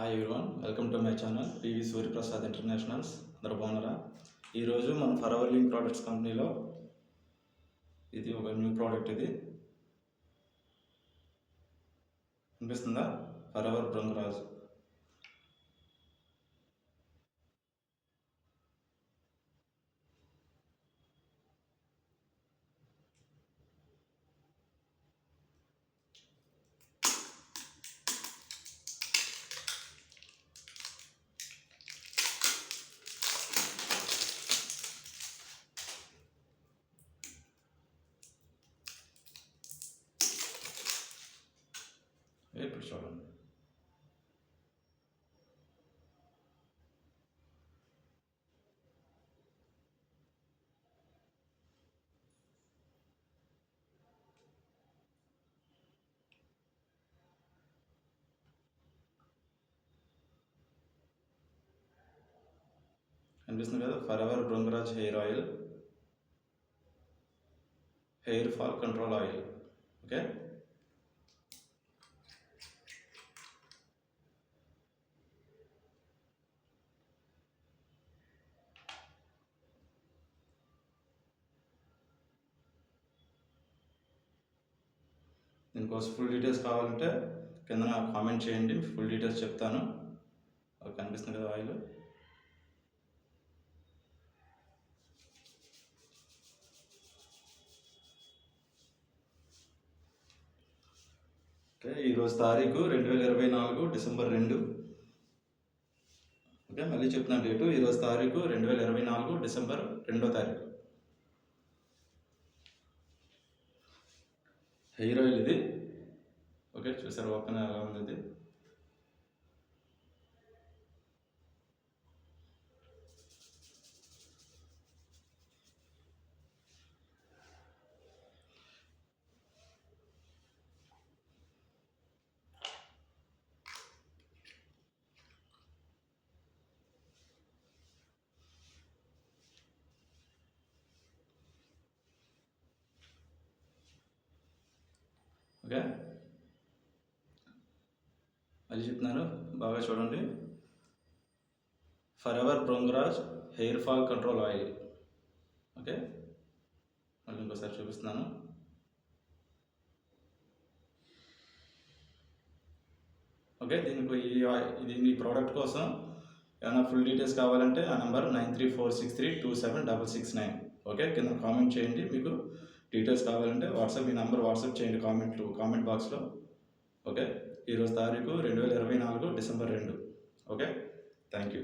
Hi everyone welcome to my channel PV Suryaprasad internationals అందరూ బాగున్నారా? ఈరోజు మన ఫరవర్ లింక్ ప్రోడక్ట్స్ కంపెనీలో ఇది ఒక న్యూ ప్రోడక్ట్ ఇది. అనిపిస్తుందా ఫరవర్ బ్రంగరాజు బృంగరాజ్ ఇప్పుడు చూడండి కనిపిస్తుంది కదా Forever Bhringraj hair oil hair fall control oil okay దీనికోసం ఫుల్ డీటెయిల్స్ కావాలంటే కింద కామెంట్ చేయండి. ఫుల్ డీటెయిల్స్ చెప్తాను. కనిపిస్తుంది కదా ఆయిల్ ఓకే ఈరోజు తారీఖు రెండు వేల ఇరవై నాలుగు డిసెంబర్ రెండు. ఓకే మళ్ళీ చెప్తున్నాను డేటు ఈరోజు తారీఖు రెండు వేల ఇరవై నాలుగు డిసెంబర్ రెండో తారీఖు. హెయిర్ ఆయిల్ ఇది. ఓకే చూసారు ఓపెన్ ఎలా ఉంది ఇది ఓకే మళ్ళీ చెప్తున్నాను బాగా చూడండి. Forever Bhringraj hair fall control oil okay మళ్ళీ ఇంకోసారి చూపిస్తున్నాను. ఓకే దీనికి ఈ ఆయి- ఇది ఈ ప్రోడక్ట్ కోసం ఏమైనా ఫుల్ డీటెయిల్స్ కావాలంటే ఆ number nine three four six three two seven double six nine. Okay కింద కామెంట్ చేయండి. మీకు డీటెయిల్స్ కావాలంటే వాట్సాప్ ఈ నెంబర్ వాట్సాప్ చేయండి కామెంట్లు కామెంట్ బాక్స్లో ఓకే? ఈరోజు తారీఖు రెండు వేల ఇరవై నాలుగు డిసెంబర్ రెండు. ఓకే? Thank you